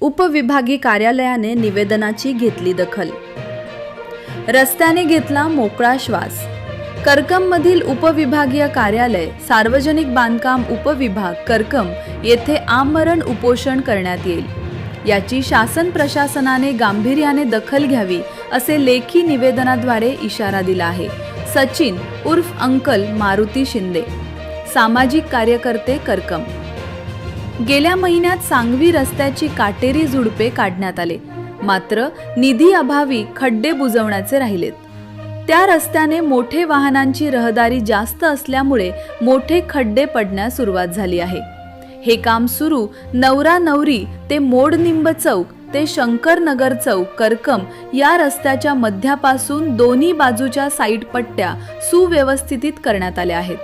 उपविभागीय कार्यालयाने निवेदनाची घेतली दखल. रस्त्याने घेतला मोकळा श्वास. करकममधील उपविभागीय कार्यालय सार्वजनिक बांधकाम उपविभाग करकम येथे आमरण उपोषण करण्यात येईल. याची शासन प्रशासनाने गांभीर्याने दखल घ्यावी असे लेखी निवेदनाद्वारे इशारा दिला आहे. सचिन उर्फ अंकल मारुती शिंदे. सामाजिक कार्यकर्ते करकम. गेल्या महिन्यात सांगवी रस्त्याची काटेरी झुडपे काढण्यात आले. मात्र निधी अभावी खड्डे बुजवण्याचे राहिलेत. त्या रस्त्याने मोठे वाहनांची रहदारी जास्त असल्यामुळे मोठे खड्डे पडण्यास सुरुवात झाली आहे. हे काम सुरू नवरा नवरी ते मोडनिंब चौक ते शंकरनगर चौक करकम या रस्त्याच्या मध्यापासून दोन्ही बाजूच्या साईड पट्ट्या सुव्यवस्थितीत करण्यात आल्या आहेत.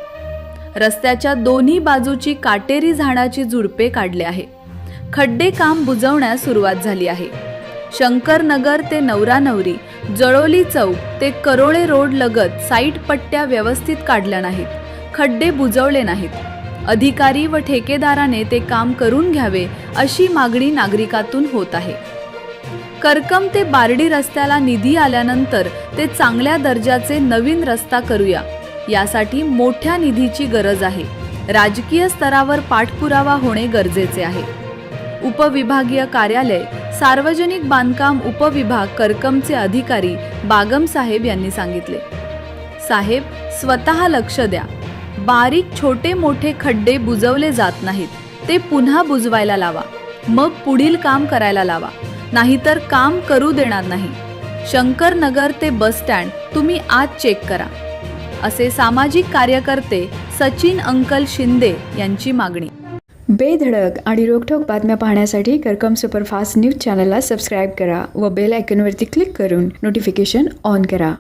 रस्त्याच्या दोन्ही बाजूची काटेरी झाडाची झुडपे काढले आहे. खड्डे काम बुजवण्यास सुरुवात झाली आहे. शंकरनगर ते नवरा नवरी जळोली चौक ते करोळे रोड लगत साईट पट्ट्या व्यवस्थित काढल्या नाहीत. खड्डे बुजवले नाहीत. अधिकारी व ठेकेदाराने ते काम करून घ्यावे अशी मागणी नागरिकातून होत आहे. करकम ते बारडी रस्त्याला निधी आल्यानंतर ते चांगल्या दर्जाचे नवीन रस्ता करूया. यासाठी मोठ्या निधीची गरज आहे. राजकीय स्तरावर पाठपुरावा होणे गरजेचे आहे. उपविभागीय कार्यालय सार्वजनिक बांधकाम उपविभाग करकमचे अधिकारी बागम साहेब यांनी सांगितले. साहेब स्वतः लक्ष द्या. बारीक छोटे मोठे खड्डे बुजवले जात नाहीत. ते पुन्हा बुजवायला लावा. मग पुढील काम करायला लावा. नाहीतर काम करू देणार नाही. शंकरनगर ते बस स्टँड तुम्ही आज चेक करा. असे सामाजिक कार्यकर्ते सचिन अंकल शिंदे यांची मागणी. बेधडक आणि रोखठोक बातम्या पाहण्यासाठी करकम सुपरफास्ट न्यूज चॅनलला सबस्क्राईब करा व बेल आयकॉनवरती क्लिक करून नोटिफिकेशन ऑन करा.